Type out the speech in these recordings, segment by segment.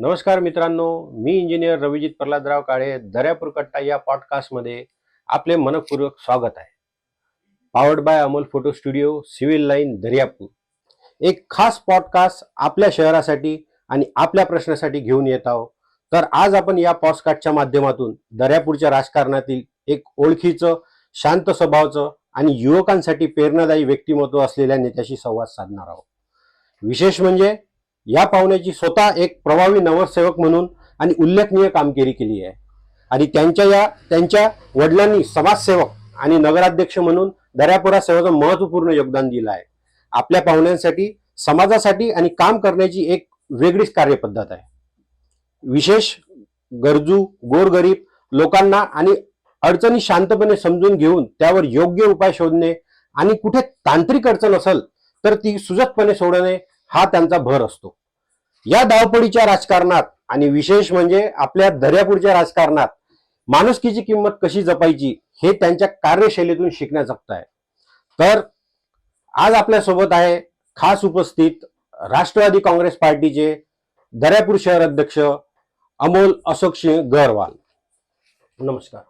नमस्कार मित्रांनो मी इंजिनियर रविजित प्रल्हादराव काळे दर्यापूर कट्टा या पॉडकास्टमध्ये आपले मनपूर्वक स्वागत आहे. Powered by Amol photo studio civil line Daryapur. एक खास पॉडकास्ट आपल्या शहरासाठी आणि आपल्या प्रश्नासाठी घेऊन येत आहोत. तर आज आपण या पॉडकास्टच्या माध्यमातून दर्यापूरच्या राजकारणातील एक ओळखीचं शांत स्वभावाचं आणि युवकांसाठी प्रेरणादायी व्यक्तिमत्व असलेल्या नेत्याशी संवाद साधणार आहोत. विशेष म्हणजे या पाहुण्याची स्वतः एक प्रभावी नगरसेवक म्हणून आणि उल्लेखनीय कामगिरी केली आहे. आणि त्यांच्या या त्यांच्या वडिलांनी समाजसेवक आणि नगराध्यक्ष म्हणून दर्यापुरा सेवेचं महत्त्वपूर्ण योगदान दिलं आहे. आपल्या पाहुण्यांसाठी समाजासाठी आणि काम करण्याची एक वेगळीच कार्यपद्धत आहे. विशेष गरजू गोरगरीब लोकांना आणि अडचणी शांतपणे समजून घेऊन त्यावर योग्य उपाय शोधणे आणि कुठे तांत्रिक अडचण असेल तर ती सुजतपणे सोडवणे हा त्यांचा भर असतो. या धावपळीच्या राजकारणात आणि विशेष म्हणजे आपल्या दर्यापूरच्या राजकारणात माणुसकीची किंमत कशी जपायची हे त्यांच्या कार्यशैलीतून शिकण्याजोगतं आहे तर आज आपल्यासोबत आहे खास उपस्थित राष्ट्रवादी काँग्रेस पार्टीचे दर्यापूर शहर अध्यक्ष अमोल अशोक सिंह गरवाल. नमस्कार.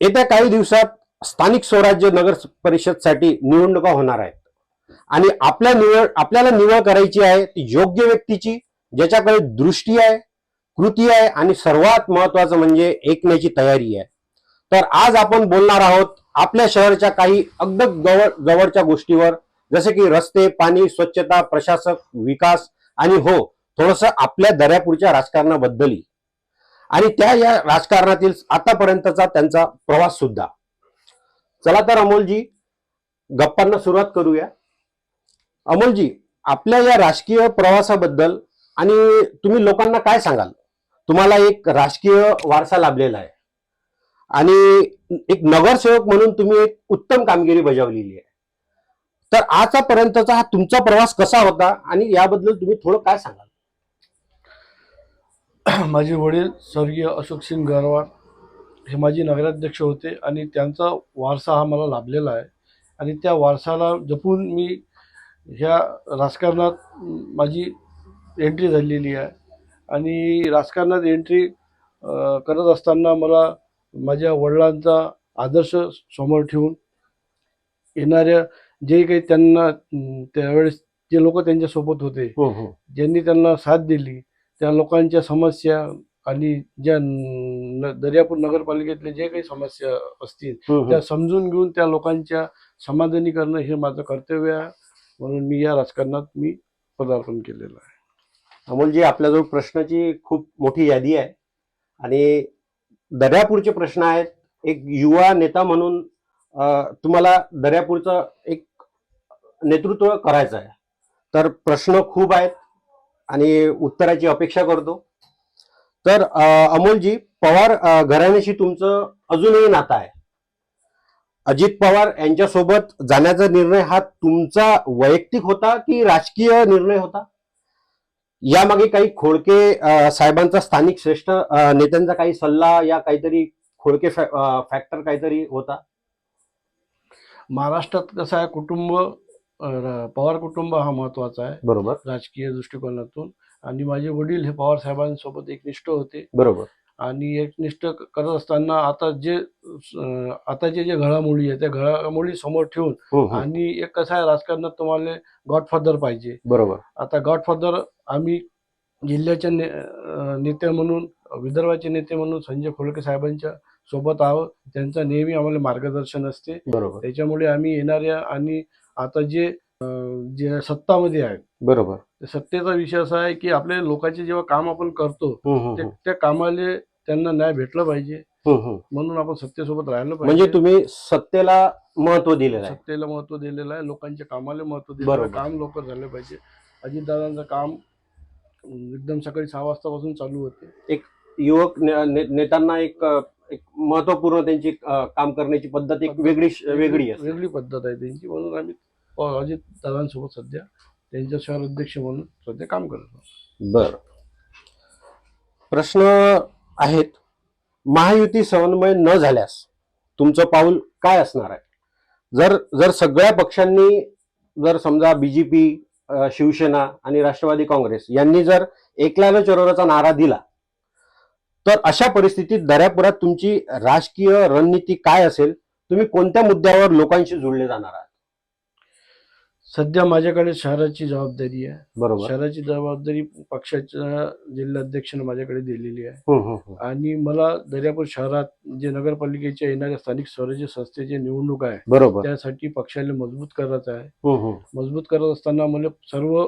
येत्या काही दिवसात स्थानिक स्वराज्य नगर परिषदसाठी निवडणुका होणार आहेत. आणि आपल्या निवड आपल्याला निवड करायची आहे ती योग्य व्यक्तीची ज्याच्याकडे दृष्टी आहे कृती आहे आणि सर्वात महत्वाचं म्हणजे ऐकण्याची तयारी आहे. तर आज आपण बोलणार आहोत आपल्या शहराच्या काही अगदी जवळ जवळच्या गोष्टीवर जसे की रस्ते पाणी स्वच्छता प्रशासक विकास आणि हो थोडस आपल्या दर्यापूरच्या राजकारणाबद्दलही. आणि त्या या राजकारणातील आतापर्यंतचा त्यांचा प्रवास सुद्धा. चला तर अमोलजी गप्पांना सुरुवात करूया. अमोलजी आपल्या या राजकीय प्रवासाबद्दल आणि तुम्ही लोकांना काय सांगाल? तुम्हाला एक राजकीय वारसा लाभलेला आहे. आणि एक नगरसेवक म्हणून तुम्ही एक उत्तम कामगिरी बजावलेली आहे. तर आजपर्यंतचा हा तुमचा प्रवास कसा होता आणि याबद्दल तुम्ही थोडं काय सांगाल? माझे वडील स्वर्गीय अशोक सिंग गरवार हे माझे नगराध्यक्ष होते आणि त्यांचा वारसा हा मला लाभलेला आहे. आणि त्या वारसाला जपून मी ह्या राजकारणात माझी एंट्री झालेली आहे. आणि राजकारणात एंट्री करत असताना मला माझ्या वडिलांचा आदर्श समोर ठेवून येणाऱ्या जे काही त्यांना त्यावेळेस जे लोक त्यांच्यासोबत होते ज्यांनी त्यांना साथ दिली त्या लोकांच्या समस्या आणि ज्या न- दर्यापूर नगरपालिकेतले जे काही समस्या असतील त्या समजून घेऊन त्या लोकांच्या समाधानी करणं हे माझं कर्तव्य आहे. म्हणून मी या राजकारणात मी पदार्पण केलेलं आहे. अमोलजी आपल्याजवळ प्रश्नाची खूप मोठी यादी आहे. आणि दर्यापूरचे प्रश्न आहेत. एक युवा नेता म्हणून तुम्हाला दर्यापूरचं एक नेतृत्व करायचं आहे. तर प्रश्न खूप आहेत आणि उत्तराची अपेक्षा करतो. तर अमोलजी पवार घराण्याशी तुमचं अजूनही नातं आहे. अजित पवार यांच्यासोबत जाण्याचा निर्णय हा तुमचा वैयक्तिक होता की राजकीय निर्णय होता? यामागे काही खोडके साहेबांचा स्थानिक श्रेष्ठ नेत्यांचा काही सल्ला या काहीतरी खोडके फॅक्टर काहीतरी होता? महाराष्ट्रात कसं आहे कुटुंब पवार कुटुंब हा महत्त्वाचा आहे. बरोबर. राजकीय दृष्टिकोनातून. आणि माझे वडील हे पवार साहेबांसोबत एकनिष्ठ होते. बरोबर. आणि एकनिष्ठ करत असताना आता जे आताचे जे घडामोडी आहे त्या घडामोडी समोर ठेवून हम्म, हम्म. आणि एक कसं आहे राजकारणात तुम्हाला गॉडफादर पाहिजे. बरोबर. आता गॉडफादर आम्ही जिल्ह्याच्या ने नेते म्हणून विदर्भाचे नेते म्हणून संजय खोडके साहेबांच्या सोबत आहोत. त्यांचं नेहमी आम्हाला मार्गदर्शन असते. बरोबर. त्याच्यामुळे आम्ही येणाऱ्या आणि आता जे जे सत्तामध्ये आहेत बरोबर. सत्तेचा विषय असा आहे की आपल्या लोकांचे जेव्हा काम आपण करतो हम्म, ते- हम्म. त्या कामाले त्यांना न्याय भेटला पाहिजे. म्हणून आपण सत्तेसोबत राहिलं म्हणजे पाहिजे तुम्ही सत्तेला महत्त्व दिलेलं आहे. सत्तेला महत्त्व दिलेलं आहे लोकांच्या कामाला महत्त्व दिलेलं आहे. बरोबर. काम लवकर झालं पाहिजे. अजितदादांचं काम अं, एकदम सकाळी सहा वाजतापासून चालू होते. युवक ने- ने- नेत्यांना एक अ, एक महत्त्वपूर्ण त्यांची अ, काम करण्याची पद्धत एक वेगळी वेगळी असते. वेगळी पद्धत आहे त्यांची. म्हणून आम्ही अजित दादांसोबत सध्या त्यांच्या शहर अध्यक्ष म्हणून सध्या काम करत बर. प्रश्न आहेत महायुती समन्वय न झाल्यास तुमचं पाऊल काय असणार आहे? जर जर सगळ्या पक्षांनी जर समजा बीजेपी शिवसेना आणि राष्ट्रवादी काँग्रेस यांनी जर एकल्यानं चरोराचा नारा दिला तर अशा परिस्थितीत दर्यापुरात तुमची राजकीय रणनीती काय असेल? तुम्ही कोणत्या मुद्द्यावर लोकांशी जुळले जाणार आहात? सध्या माझ्याकडे शहराची जबाबदारी आहे बरोबर शहराची जबाबदारी पक्षाच्या जिल्हाध्यक्षाने माझ्याकडे दिलेली आहे. आणि मला दर्यापूर शहरात जे नगरपालिकेच्या येणाऱ्या स्थानिक स्वराज्य संस्थेची निवडणूक आहे बरोबर त्यासाठी पक्षाला मजबूत करायचं आहे. मजबूत करत असताना मला सर्व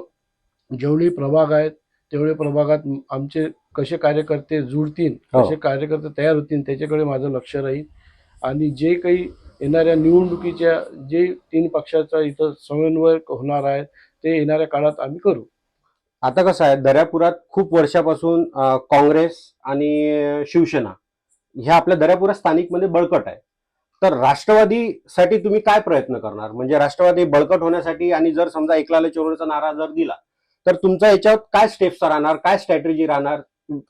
जेवढे प्रभाग आहेत तेवढे प्रभागात आमचे कसे कार्यकर्ते जुळतील हो. कसे कार्यकर्ते तयार होतील त्याच्याकडे माझं लक्ष राहील आणि जे काही येणाऱ्या निवडणुकीच्या जे तीन पक्षाचा इथं समन्वय होणार आहे ते येणाऱ्या काळात आम्ही करू. आता कसं आहे दर्यापुरात खूप वर्षापासून काँग्रेस आणि शिवसेना ह्या आपल्या दर्यापुरात स्थानिकमध्ये बळकट आहे तर राष्ट्रवादीसाठी तुम्ही काय प्रयत्न करणार? म्हणजे राष्ट्रवादी बळकट होण्यासाठी आणि जर समजा एकलाला चोरचा नारा जर दिला तर तुमचा याच्यावर काय स्टेप्स राहणार? काय स्ट्रॅटेजी राहणार?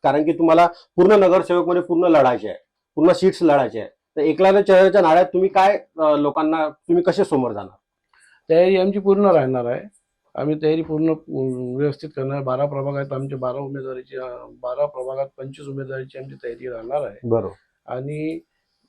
कारण की तुम्हाला पूर्ण नगरसेवकमध्ये पूर्ण लढायचे आहे पूर्ण सीट्स लढायचे आहे. तर एकलाला चेहऱ्याच्या नाऱ्यात तुम्ही काय लोकांना तुम्ही कसे समोर जाणार? तयारी आमची पूर्ण राहणार आहे. आम्ही तयारी पूर्ण व्यवस्थित करणार. बारा प्रभागात आमचे बारा उमेदवारीची बारा प्रभागात पंचवीस उमेदवारीची आमची तयारी राहणार आहे. बरोबर. आणि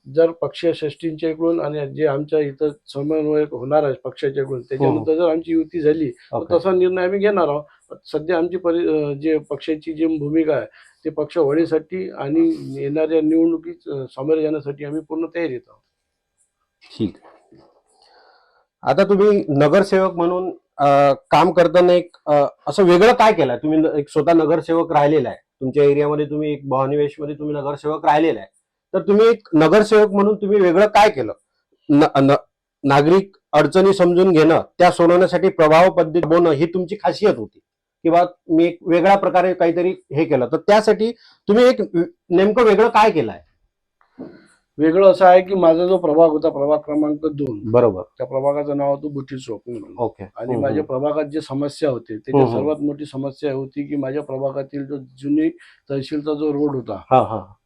जर पक्षीय श्रेष्ठींच्या इकडून आणि जे आमच्या इथं समन्वय होणार आहे पक्षाच्या इकडून त्याच्यानंतर जर आमची युती झाली तर तसा निर्णय आम्ही घेणार आहोत. सध्या आमची परि जे पक्षाची जी भूमिका आहे ते पक्ष होण्यासाठी आणि येणाऱ्या निवडणुकीत अं, सामोरे जाण्यासाठी आम्ही पूर्ण तयारीत आहोत. ठीक. आता तुम्ही नगरसेवक म्हणून काम करताना एक असं वेगळं काय केलंय? तुम्ही एक स्वतः नगरसेवक राहिलेला आहे. तुमच्या एरियामध्ये तुम्ही एक मध्ये तुम्ही नगरसेवक राहिलेला आहे. तर तुम्ही एक नगरसेवक म्हणून तुम्ही वेगळं काय केलं? नागरिक अडचणी समजून घेणं त्या सोडवण्यासाठी प्रभाव पद्धती बोलणं ही तुमची खासियत होती. किंवा मी एक वेगळ्या प्रकारे काहीतरी हे केलं. तर त्यासाठी तुम्ही एक नेमकं वेगळं काय केलंय? वेगळं असं आहे की माझा जो प्रभाग होता प्रभाग क्रमांक दोन बरोबर. त्या प्रभागाचं नाव होतं बुटी चौक म्हणून. ओके. आणि माझ्या प्रभागात जे समस्या होते हम्म. सर्वात मोठी समस्या होती की माझ्या प्रभागातील जो जुनी तहसीलचा जो रोड होता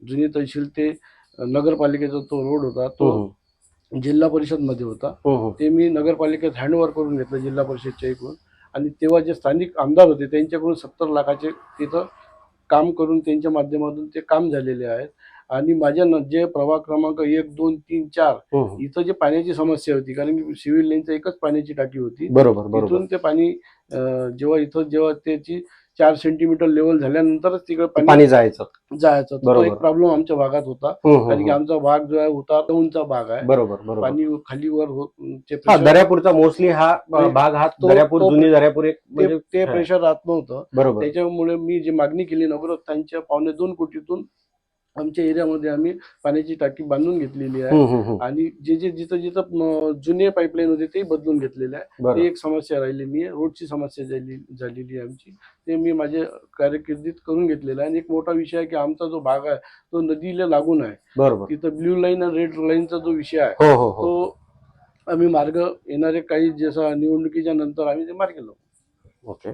जुनी तहसील ते नगरपालिकेचा तो रोड होता तो जिल्हा परिषदमध्ये होता. ते मी नगरपालिकेत हँडओव्हर करून घेतलं जिल्हा परिषदच्या इकडून. आणि तेव्हा जे स्थानिक आमदार होते त्यांच्याकडून सत्तर लाखाचे तिथं काम करून त्यांच्या माध्यमातून ते काम झालेले आहेत. आणि माझ्या न- जे प्रभाग क्रमांक एक दोन तीन चार हम्म. इथं जे पाण्याची समस्या होती कारण की सिव्हिल लाईनचं एकच पाण्याची टाकी होती. बरोबर तिथून ते पाणी जेव्हा इथं जेव्हा त्याची चार सेंटीमीटर लेवल झाल्यानंतरच तिकडे पाणी जायचं. जायचं. तो बरोबर. एक प्रॉब्लेम आमच्या भागात होता. हम्म, हम्म, कारण की हम्म. आमचा भाग जो आहे उतार उंचा भाग आहे. बरोबर बरोबर. पाणी खाली वर होत हा pressure- दर्यापूरचा मोस्टली हा अ, भाग हा तो- दर्यापूर तो- जुनी दर्यापूर एक ते म्हणजे ते हा. प्रेशर राहत नव्हतं. बरोबर. त्याच्यामुळे मी जी मागणी केली नगरस्थानच्या पावणे दोन कोटीतून आमच्या एरियामध्ये आम्ही पाण्याची टाकी बांधून घेतलेली आहे. आणि जे जे जिथं जिथं जुने पाईपलाईन होते ते बदलून घेतलेले आहे. ते एक समस्या राहिलेली आहे. रोडची समस्या झाली झालेली आहे आमची. ते मी माझ्या कारकिर्दीत करून घेतलेलं आहे. आणि एक मोठा विषय आहे की आमचा जो भाग आहे तो नदीला लागून आहे. तिथं ब्ल्यू लाईन आणि रेड लाईनचा जो विषय आहे हो हो हो. तो आम्ही मार्ग येणारे काही जसं निवडणुकीच्या नंतर आम्ही ते मार्ग लावू. ओके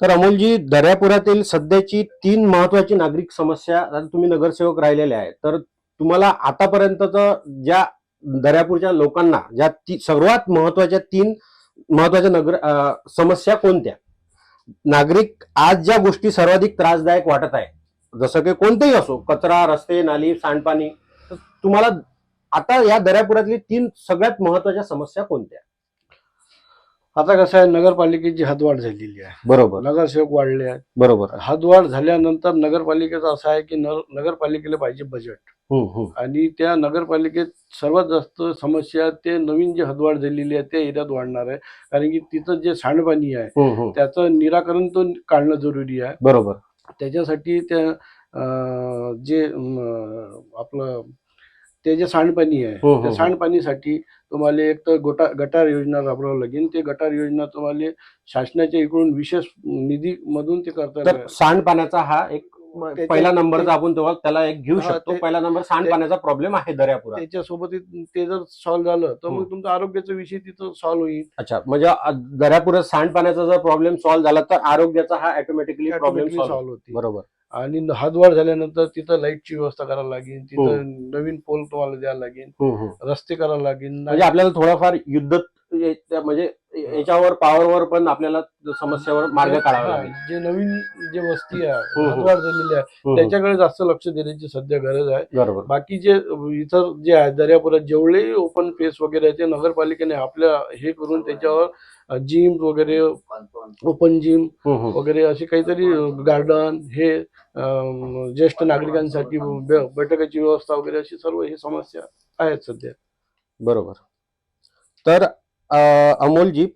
तर अमोलजी दर्यापुरातील सध्याची तीन महत्वाची नागरिक समस्या आता तुम्ही नगरसेवक राहिलेले आहे तर तुम्हाला आतापर्यंतच ज्या दर्यापूरच्या लोकांना ज्या ती सर्वात महत्त्वाच्या तीन महत्त्वाच्या नगर समस्या कोणत्या? नागरिक आज ज्या गोष्टी सर्वाधिक त्रासदायक वाटत आहे जसं की कोणतेही असो कचरा रस्ते नाली सांडपाणी तुम्हाला आता या दर्यापुरातली तीन सगळ्यात महत्त्वाच्या समस्या कोणत्या? आता कसं आहे नगरपालिकेची हदवाढ झालेली आहे. बरोबर. नगरसेवक वाढले आहेत. बरोबर. हदवाढ झाल्यानंतर नगरपालिकेचं असं आहे की नगरपालिकेला पाहिजे बजेट हम्म, हम्म. आणि त्या नगरपालिकेत सर्वात जास्त समस्या ते नवीन जी हदवाढ झालेली आहे त्या एरियात वाढणार आहे. कारण की तिथं जे सांडपाणी आहे हम्म, हम्म. त्याचं निराकरण तो काढणं जरुरी आहे. बरोबर. त्याच्यासाठी त्या अं, जे अं, आपलं ते जे सांडपाणी आहे हो, हो, त्या हो. सांडपाणीसाठी तुम्हाला एक तर गोटा गटार योजना राबवावं लागेल. ते गटार योजना तुम्हाला शासनाच्या इकडून विशेष निधी मधून ते करता तर सांडपाण्याचा हा एक त्याच्या- पहिला नंबरचा आपण तेव्हा त्याला एक घेऊ हा, शकतो. ते- पहिला नंबर सांडपाण्याचा प्रॉब्लेम आहे दर्यापुरात. त्याच्यासोबत ते जर सॉल्व्ह झालं तर मग हम्म. तुमचा आरोग्याचा विषय तिथं सॉल्व्ह होईल. अच्छा म्हणजे अ, दर्यापुरात सांडपाण्याचा जर प्रॉब्लेम सॉल्व्ह झाला तर आरोग्याचा हा automatically problem Automatically solve solve होती बरोबर. आणि हदवाढ झाल्यानंतर तिथं लाईटची व्यवस्था करायला लागेल तिथं नवीन पोल तुम्हाला द्यायला लागेल हम्म, हम्म. रस्ते करायला लागेल म्हणजे आपल्याला थोडंफार युद्ध म्हणजे याच्यावर पॉवरवर पण आपल्याला समस्यावर मार्ग काढावा हा, लागेल जे नवीन जे वस्ती आहे. हातवाढ झालेली आहे. त्याच्याकडे जास्त लक्ष देण्याची सध्या गरज आहे बाकी जे इतर जे आहे दर्यापुरात जेवढे ओपन पेस वगैरे आहे ते नगरपालिकेने आपल्या हे करून त्याच्यावर जिम वगैरे ओपन जिम. वगैरे असे काहीतरी गार्डन हे ज्येष्ठ नागरिकांसाठी बैठकाची व्यवस्था वगैरे अशी सर्व ही समस्या आहेत सध्या. बरोबर. तर अमोलजी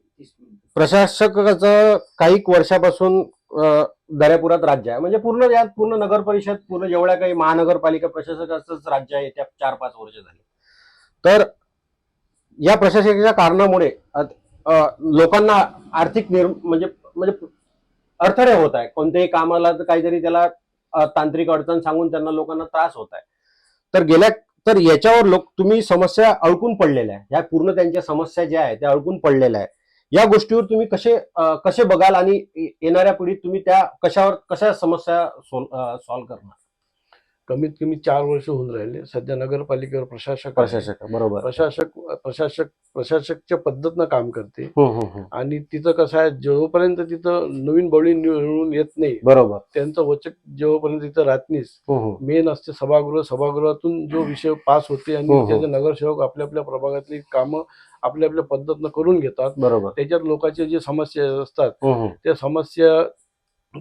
प्रशासकाचं काही वर्षापासून दर्यापुरात राज्य आहे. म्हणजे पूर्ण यात पूर्ण नगर परिषद पूर्ण जेवढ्या काही महानगरपालिका प्रशासकाचंच राज्य आहे त्या चार पाच वर्ष झाली. तर या प्रशासकाच्या कारणामुळे लोकांना आर्थिक निर्म म्हणजे म्हणजे अडथळे होत आहे कोणत्याही कामाला तर काहीतरी त्याला तांत्रिक अडचण सांगून त्यांना लोकांना त्रास होत आहे. तर गेल्या तर याच्यावर लोक तुम्ही समस्या अडकून पडलेल्या आहे ह्या पूर्ण त्यांच्या समस्या ज्या आहेत त्या अडकून पडलेल्या आहे या गोष्टीवर तुम्ही कसे कसे बघाल आणि येणाऱ्या पिढीत तुम्ही त्या कशावर कशा समस्या सॉल्व्ह करणार? कमीत कमी चार वर्ष होऊन राहिले सध्या नगरपालिकेवर प्रशासक आहे. प्रशासक बरोबर प्रशासक प्रशासक प्रशासकच्या पद्धतीनं काम करते. आणि तिथं कसं आहे जोपर्यंत तिथं नवीन बळी निवडून येत नाही बरोबर त्यांचं वचक जेव्हापर्यंत तिथं राहत नाहीच हम्म. मेन असते सभागृह सभागृहातून जो विषय पास होते आणि हो. त्याचे नगरसेवक आपल्या आपल्या प्रभागातली कामं आपल्या आपल्या पद्धतीनं करून घेतात बरोबर त्याच्यात लोकांचे जे समस्या असतात. त्या समस्या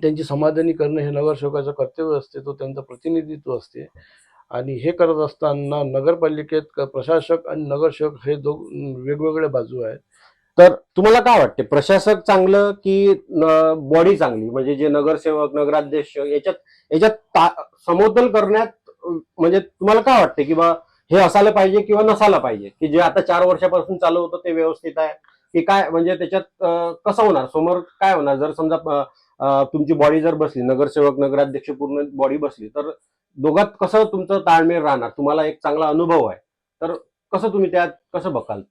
त्यांची समाधानी करणं हे नगरसेवकाचं कर्तव्य असते तो त्यांचं प्रतिनिधित्व असते. आणि हे करत असताना नगरपालिकेत प्रशासक आणि नगरसेवक हे दोघ वेगवेगळ्या बाजू आहेत. तर तुम्हाला काय वाटते? प्रशासक चांगलं की बॉडी चांगली? म्हणजे जे नगरसेवक नगराध्यक्ष याच्यात याच्यात ता- करण्यात म्हणजे तुम्हाला काय वाटते की बा हे असायला पाहिजे किंवा नसायला पाहिजे? की जे आता चार वर्षापासून चालू होतं ते व्यवस्थित आहे? की काय म्हणजे त्याच्यात कसं होणार? समोर काय होणार? जर समजा तुमची बॉडी जर बसली नगरसेवक नगराध्यक्ष पूर्ण बॉडी बसली तर दोघात कसं तुमचं ताळमेळ राहणार? तुम्हाला एक चांगला अनुभव आहे. तर कसं तुम्ही त्यात कसं बघाल?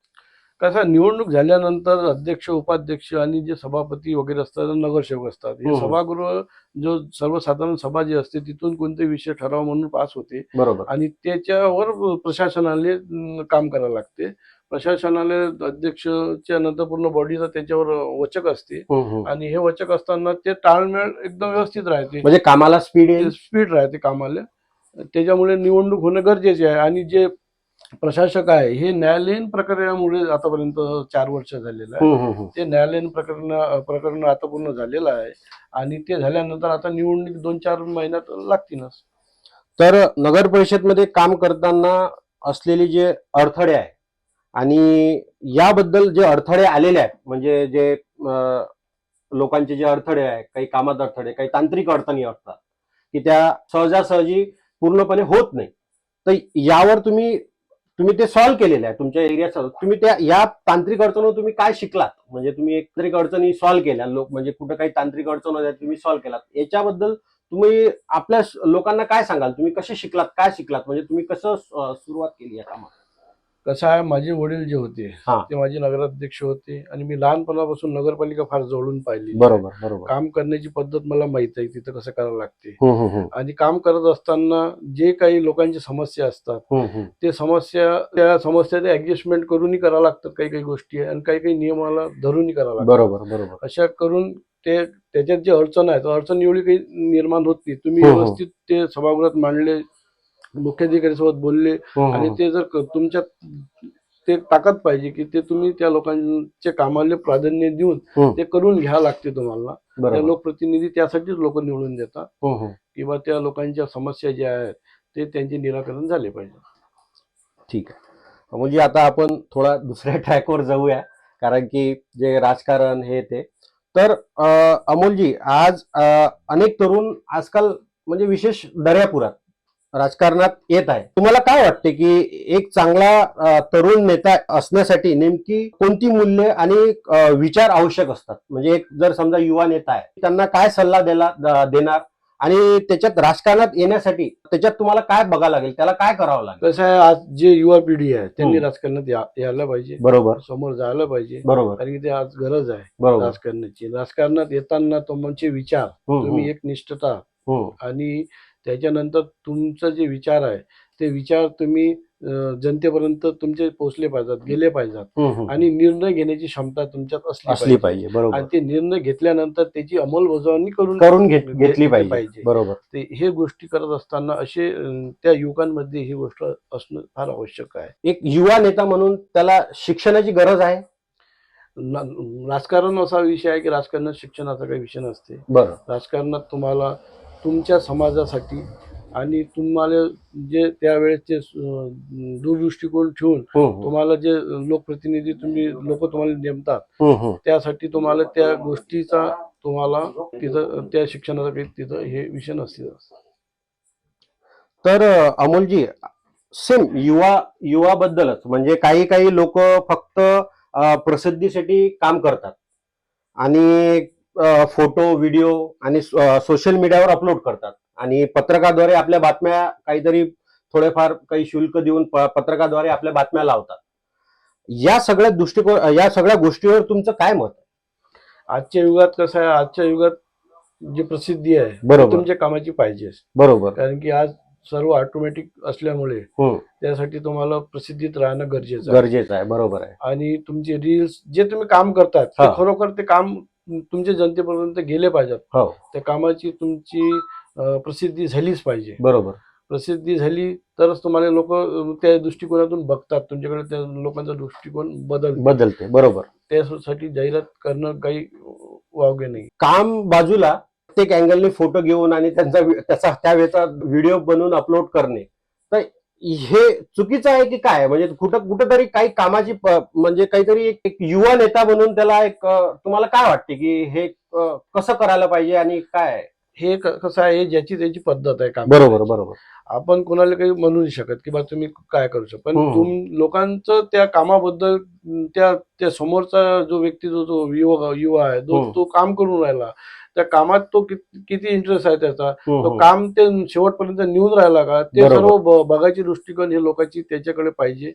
कसं निवडणूक झाल्यानंतर अध्यक्ष उपाध्यक्ष आणि जे सभापती वगैरे असतात नगरसेवक असतात. हे. सभागृह जो सर्वसाधारण सभा जी असते तिथून कोणते विषय ठराव म्हणून पास होते. बरोबर. आणि त्याच्यावर प्रशासनाने काम करायला लागते. प्रशासनाने अध्यक्षच्या नंतर पूर्ण बॉडीचा त्याच्यावर वचक असते. हम्म, हम्म. आणि हे वचक असताना ते ताळमेळ एकदम व्यवस्थित राहते. म्हणजे कामाला स्पीड स्पीड राहते कामाला. त्याच्यामुळे निवडणूक होणं गरजेचे आहे. आणि जे प्रशासक आहे हे न्यायालयीन प्रक्रियामुळे आतापर्यंत चार वर्ष झालेलं आहे. हम्म. ते न्यायालयीन प्रकरण प्रकरण आता पूर्ण झालेलं आहे. आणि ते झाल्यानंतर आता निवडणूक दोन चार महिन्यात लागतीलच. तर नगर परिषदमध्ये काम करताना असलेले जे अडथळे आहे आणि याबद्दल जे अडथळे आलेले आहेत म्हणजे जे लोकांचे जे अडथळे आहे काही कामात अडथळे काही तांत्रिक अडचणी असतात की त्या सहजासहजी पूर्णपणे होत नाही. तर यावर तुम्ही तुम्ही ते सॉल्व्ह केलेले आहे तुमच्या एरियात तुम्ही त्या या तांत्रिक अडचणीवर तुम्ही काय शिकलात? म्हणजे तुम्ही एक तांत्रिक अडचणी सॉल्व्ह केल्या लोक म्हणजे कुठं काही तांत्रिक अडचण होत्या तुम्ही सॉल्व्ह केलात. याच्याबद्दल तुम्ही आपल्या लोकांना काय सांगाल? तुम्ही कसे शिकलात? काय शिकलात? म्हणजे तुम्ही कसं सुरुवात केली या कामात? कसं आहे माझे वडील जे होते हा. ते माझे नगराध्यक्ष होते आणि मी लहानपणापासून नगरपालिका फार जवळून पाहिली बरोबर बरोबर काम करण्याची पद्धत मला माहीत आहे तिथं कसं करावं लागते. आणि काम करत असताना जे काही लोकांची समस्या असतात. ते समस्या त्या समस्या ते ऍडजस्टमेंट करूनही करावं लागतात काही काही गोष्टी आहे आणि काही काही नियमाला धरूनही करावं लागतात बरोबर बरोबर अशा करून ते त्याच्यात जे अडचण आहे तर अडचण एवढी काही निर्माण होत नाही तुम्ही हो, हो. व्यवस्थित ते सभागृहात मांडले मुख्याधिकारी सोबत बोलले हम्म, आणि हम्म. ते जर क- तुमच्यात ते ताकद पाहिजे की ते तुम्ही त्या लोकांच्या कामाला प्राधान्य देऊन हम्म. ते करून घ्यावं लागते तुम्हाला. त्या बरोबर लोकप्रतिनिधी त्यासाठीच लोक निवडून देतात. किंवा त्या लोकांच्या समस्या ज्या आहेत ते त्यांचे निराकरण झाले पाहिजे. ठीक आहे. म्हणजे आता आपण थोडा दुसऱ्या ट्रॅकवर जाऊया. कारण की जे राजकारण हे ते. तर अं, अमोलजी आज अं, अनेक तरुण आजकाल म्हणजे विशेष दर्यापुरात. राजकारणात येत आहे. तुम्हाला काय वाटते की एक चांगला तरुण नेता असण्यासाठी नेमकी कोणती मूल्य आणि विचार आवश्यक असतात? म्हणजे एक जर समजा युवा नेता आहे त्यांना काय सल्ला देला देणार? आणि त्याच्यात राजकारणात येण्यासाठी त्याच्यात तुम्हाला काय बघावं लागेल? त्याला काय करावं लागेल? कसं आहे आज जे युवा पिढी आहे त्यांनी. राजकारणात यायला पाहिजे. बरोबर. समोर जायला पाहिजे. बरोबर. कारण की ते आज गरज आहे राजकारणाची. राजकारणात येताना तुमचे विचार. हम्म, तुम्ही एक निष्ठता. आणि त्याच्यानंतर तुमचं जे विचार आहे ते विचार तुम्ही जनतेपर्यंत तुमचे पोहोचले पाहिजेत गेले पाहिजेत. आणि निर्णय घेण्याची क्षमता तुमच्यात असली असली पाहिजे. बरोबर. आणि ते निर्णय घेतल्यानंतर त्याची अंमलबजावणी करून करून घेत- घेतली पाहिजे. बरोबर. ते हे गोष्टी करत असताना असे त्या युवकांमध्ये ही गोष्ट असणं फार आवश्यक आहे. एक युवा नेता म्हणून त्याला शिक्षणाची गरज आहे? राजकारण असा विषय आहे की राजकारणात शिक्षणाचा काही विषय नसते. बरं. राजकारणात तुम्हाला तुमच्या समाजासाठी आणि तुम्हाला जे त्यावेळेचे अं, दूरदृष्टिकोन ठेवून हम्म, हम्म. तुम्हाला जे लोकप्रतिनिधी तुम्ही लोक तुम्हाला नेमतात हम्म. त्यासाठी तुम्हाला त्या गोष्टीचा तुम्हाला तिथं त्या शिक्षणाचा काही तिथं हे विषय नसते तर अमोलजी सेम युवा युवाबद्दलच म्हणजे काही काही लोक फक्त प्रसिद्धीसाठी काम करतात आणि फोटो व्हिडिओ आणि सोशल मीडियावर अपलोड करतात. आणि पत्रकाद्वारे आपल्या बातम्या काहीतरी थोडेफार काही शुल्क देऊन पत्रकाद्वारे आपल्या बातम्या लावतात. या सगळ्या दृष्टिकोन या सगळ्या गोष्टीवर तुमचं काय मत आहे? आजच्या युगात कसं आहे आजच्या युगात जी प्रसिद्धी आहे ती बरोबर. तुमच्या कामाची पाहिजे बरोबर. कारण की आज सर्व ऑटोमॅटिक असल्यामुळे हम्म. त्यासाठी तुम्हाला प्रसिद्धीत राहणं गरजेचं गरजेचं आहे. बरोबर आहे. आणि तुमचे रील्स जे तुम्ही काम करतात हा. खरोखर ते काम तुमच्या जनतेपर्यंत गेले पाहिजेत. हो. त्या कामाची तुमची अं, प्रसिद्धी झालीच पाहिजे. बरोबर. प्रसिद्धी झाली तरच तुम्हाला लोक त्या दृष्टिकोनातून बघतात. तुमच्याकडे त्या लोकांचा दृष्टिकोन बदल बदलते. बरोबर. त्यासाठी जाहिरात करणं काही वावगे नाही. काम बाजूला प्रत्येक अँगलने फोटो घेऊन आणि त्यांचा वि- त्याचा त्यावेळेचा व्हिडिओ बनवून अपलोड करणे. तर हे चुकीचं आहे की काय म्हणजे कुठं कुठंतरी काही कामाची म्हणजे काहीतरी एक एक युवा नेता म्हणून त्याला एक तुम्हाला काय वाटते की हे कसं करायला पाहिजे आणि काय? हे कसं आहे ज्याची त्याची पद्धत आहे काम बरोबर. बरोबर आपण कोणाला काही म्हणू नाही शकत की बा तुम्ही काय करू शकता पण. तुम लोकांचं त्या कामाबद्दल त्या त्या समोरचा जो व्यक्ती जो जो युवा युवा आहे जो. तो काम करून राहिला त्या कामात तो कित- किती इंटरेस्ट आहे त्याचा हम्म, तो हम्म. काम ते शेवटपर्यंत नेऊन राहिला का ते. सर्व बघायची दृष्टिकोन हे लोकांची त्याच्याकडे पाहिजे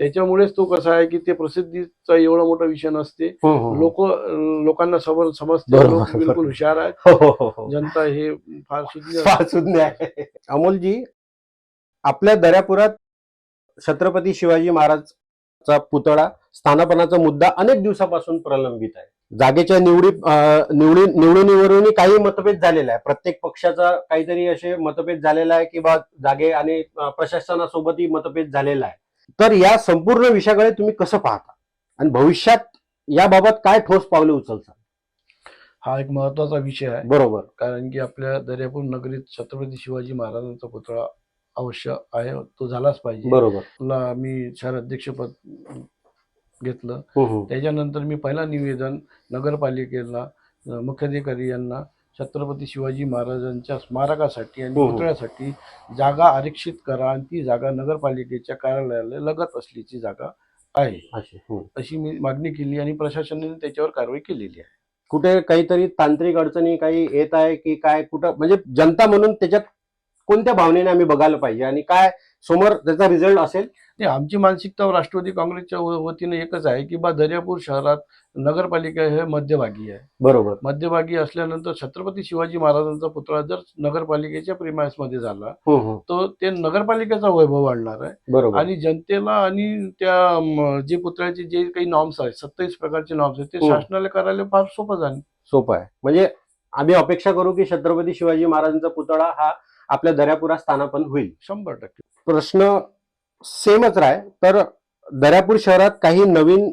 त्याच्यामुळेच तो कसा आहे की ते प्रसिद्धीचा एवढा मोठा विषय नसते हम्म. लोक लोकांना समोर समजते लोक बिलकुल. हुशार आहेत हो, हो, हो, हो. जनता हे फार सुज्ञ फार सुज्ञ आहे अमोलजी आपल्या दर्यापुरात छत्रपती शिवाजी महाराजचा पुतळा स्थानापनाचा मुद्दा अनेक दिवसापासून प्रलंबित आहे जागेच्या निवडी निवडी निवडणुकीवरून काही मतभेद झालेला आहे. प्रत्येक पक्षाचा काहीतरी असे मतभेद झालेला आहे की बा जागे आणि प्रशासनासोबतही मतभेद झालेला आहे. तर या संपूर्ण विषयाकडे तुम्ही कसं पाहता? आणि भविष्यात याबाबत काय ठोस पावले उचलता? हा एक महत्त्वाचा विषय आहे. बरोबर. कारण की आपल्या दर्यापूर नगरीत छत्रपती शिवाजी महाराजांचा पुतळा अवश्य आहे. तो झालाच पाहिजे. बरोबर. तुला मी शहर अध्यक्षपद घेतलं हम्म, हम्म. त्याच्यानंतर मी पहिला निवेदन नगरपालिकेला मुख्याधिकारी यांना छत्रपती शिवाजी महाराजांच्या स्मारकासाठी आणि हो, हो. पुतळ्यासाठी जागा आरक्षित करा आणि ती जागा नगरपालिकेच्या कार्यालयाला लगत असलेली जागा आहे. अशी मी मागणी केली आणि प्रशासनाने त्याच्यावर कारवाई केलेली आहे कुठे काहीतरी तांत्रिक अडचणी काही येत आहे की काय कुठं म्हणजे जनता म्हणून त्याच्यात कोणत्या भावनेने आम्ही बघायला पाहिजे आणि काय समोर त्याचा रिझल्ट असेल. नाही आमची मानसिकता राष्ट्रवादी काँग्रेसच्या वतीने एकच आहे की बा दर्यापूर शहरात नगरपालिका हे मध्यभागी आहे. बरोबर. मध्यभागी असल्यानंतर छत्रपती शिवाजी महाराजांचा पुतळा जर नगरपालिकेच्या प्रिमायसमध्ये झाला हम्म, हम्म. तर ते नगरपालिकेचा वैभव वाढणार आहे. बरोबर. आणि जनतेला आणि त्या जे पुतळ्याचे जे काही नॉर्म्स आहेत सत्तावीस प्रकारचे नॉर्म्स आहेत ते हो. शासनाला करायला फार सोपं झालं सोपं आहे. म्हणजे आम्ही अपेक्षा करू की छत्रपती शिवाजी महाराजांचा पुतळा हा आपल्या दर्यापुरात स्थानापन्न होईल. शंभर टक्के. प्रश्न सेमच राह तर दर्यापूर शहरात काही नवीन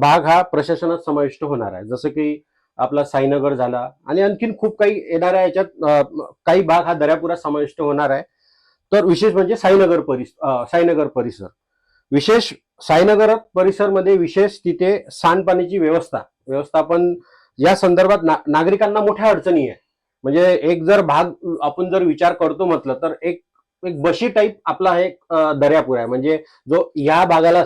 भाग हा प्रशासनात समाविष्ट होणार आहे. जसं की आपला साईनगर झाला आणि आणखीन खूप काही येणाऱ्या याच्यात काही भाग हा दर्यापुरात समाविष्ट होणार आहे. तर विशेष म्हणजे साईनगर परिस साईनगर परिसर. विशेष साईनगर परिसरमध्ये विशेष तिथे सांडपाणीची व्यवस्था व्यवस्थापन या संदर्भात ना, नागरिकांना मोठ्या अडचणी आहे म्हणजे एक जर भाग आपण जर विचार करतो म्हटलं तर एक एक बशी टाईप आपला हा एक दर्यापूर आहे. म्हणजे जो या भागाला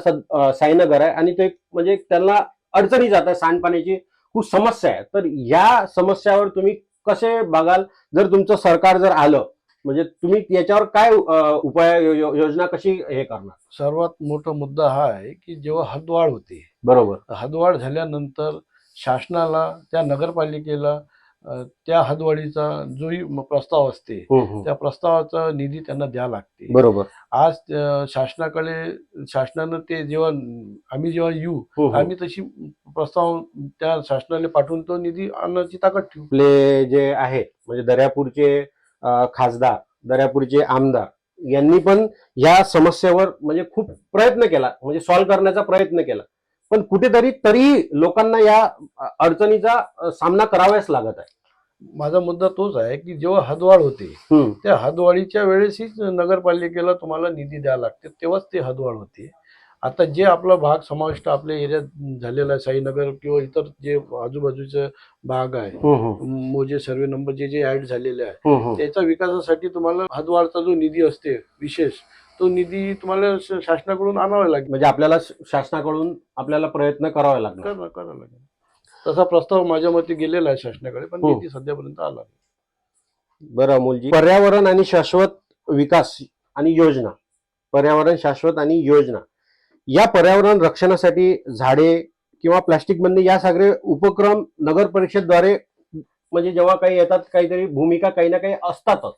साईनगर आहे आणि तो एक म्हणजे त्यांना अडचणी जात आहे सांडपाण्याची खूप समस्या आहे. तर या समस्यावर तुम्ही कसे बघाल? जर तुमचं सरकार जर आलं म्हणजे तुम्ही याच्यावर काय उपाय यो- यो- योजना कशी हे करणार? सर्वात मोठा मुद्दा हा आहे की जेव्हा हद्दवाढ होते बरोबर. हद्दवाढ झाल्यानंतर शासनाला त्या नगरपालिकेला त्या हदवाढीचा जोही प्रस्ताव असते. हम्म, हम्म. त्या प्रस्तावाचा निधी त्यांना द्या लागते. बरोबर. आज शासनाकडे शासनानं ते जेव्हा आम्ही जेव्हा येऊ हम्म. आम्ही तशी प्रस्ताव त्या शासनाला पाठवून तो निधी आणण्याची ताकद ठेवू. आपले जे आहे म्हणजे दर्यापूरचे खासदार दर्यापूरचे आमदार यांनी पण या समस्येवर म्हणजे खूप प्रयत्न केला म्हणजे सॉल्व्ह करण्याचा प्रयत्न केला. पण कुठेतरी तरी लोकांना या अडचणीचा सामना करावाच लागत आहे. माझा मुद्दा तोच आहे की जेव्हा हदवाढ होते त्या हदवाढीच्या वेळेसच नगरपालिकेला तुम्हाला निधी द्यावा लागते तेव्हाच ते हदवाढ होते. आता जे आपला भाग समाविष्ट आपल्या एरियात झालेला आहे साईनगर किंवा इतर जे आजूबाजूचे भाग आहे मोजे सर्वे नंबर जे जे ऍड झालेले आहे. त्याच्या विकासासाठी तुम्हाला हदवाढचा जो निधी असते विशेष तो निधी तुम्हाला श- शासनाकडून आणावा लागेल. म्हणजे आपल्याला श- शासनाकडून आपल्याला प्रयत्न करावे लागणार. करा- करावं लागेल. तसा प्रस्ताव माझ्या मते गेलेला आहे शासनाकडे पण हो. निधी सध्यापर्यंत आला नाही. बरं अमोलजी. पर्यावरण आणि शाश्वत विकास आणि योजना. पर्यावरण शाश्वत आणि योजना. या पर्यावरण रक्षणासाठी झाडे किंवा प्लास्टिक बंदी या सगळे उपक्रम नगर परिषदद्वारे म्हणजे जेव्हा काही येतात काहीतरी भूमिका काही ना काही असतातच.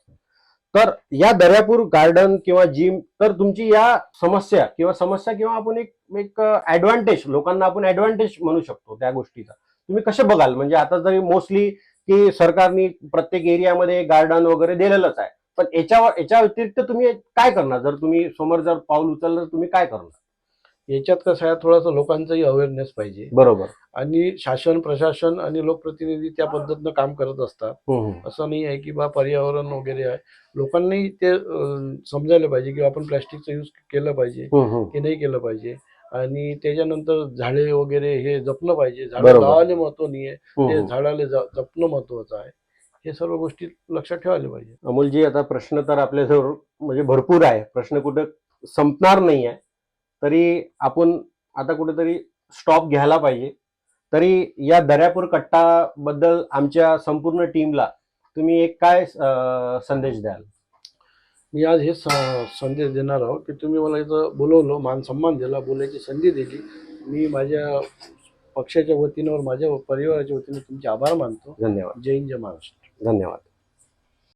तर या दर्यापूर गार्डन किंवा जिम तर तुमची या समस्या किंवा समस्या किंवा आपण एक एक ऍडव्हान्टेज लोकांना आपण ऍडव्हान्टेज म्हणू शकतो त्या गोष्टीचा. तुम्ही कसे बघाल? म्हणजे आता तरी मोस्टली की सरकारने प्रत्येक एरियामध्ये गार्डन वगैरे दिलेलंच आहे. पण याच्यावर याच्या व्यतिरिक्त तुम्ही काय करणार? जर तुम्ही समोर जर पाऊल उचललं तर तुम्ही काय करणार? याच्यात कसं आहे थोडासा लोकांचाही अवेअरनेस पाहिजे. बरोबर. आणि शासन प्रशासन आणि लोकप्रतिनिधी त्या पद्धतीनं काम करत असतात. असं नाही आहे की बा पर्यावरण वगैरे आहे. लोकांनाही ते समजायला पाहिजे की आपण प्लॅस्टिकचा यूज केलं पाहिजे की नाही केलं पाहिजे. आणि त्याच्यानंतर झाडे वगैरे हे जपणं पाहिजे. झाडं. लावायला महत्त्व नाही आहे. ते झाडाला जपणं महत्वाचं आहे. हे सर्व गोष्टी लक्षात ठेवायला पाहिजे. अमोलजी आता प्रश्न तर आपल्याजवळ म्हणजे भरपूर आहे. प्रश्न कुठं संपणार नाही आहे. तरी आपण आता कुठेतरी स्टॉप घ्यायला पाहिजे. तरी या दर्यापूर कट्टा बद्दल आमच्या संपूर्ण टीमला तुम्ही एक काय संदेश द्याल? मी आज स- संदेश देणार आहोत की तुम्ही मला इथं बोलवलं मान सन्मान दिला बोलायची संधी दिली. मी माझ्या पक्षाच्या वतीनं माझ्या परिवाराच्या वतीने तुमचे आभार मानतो. धन्यवाद. जय हिंद जय महाराष्ट्र. धन्यवाद.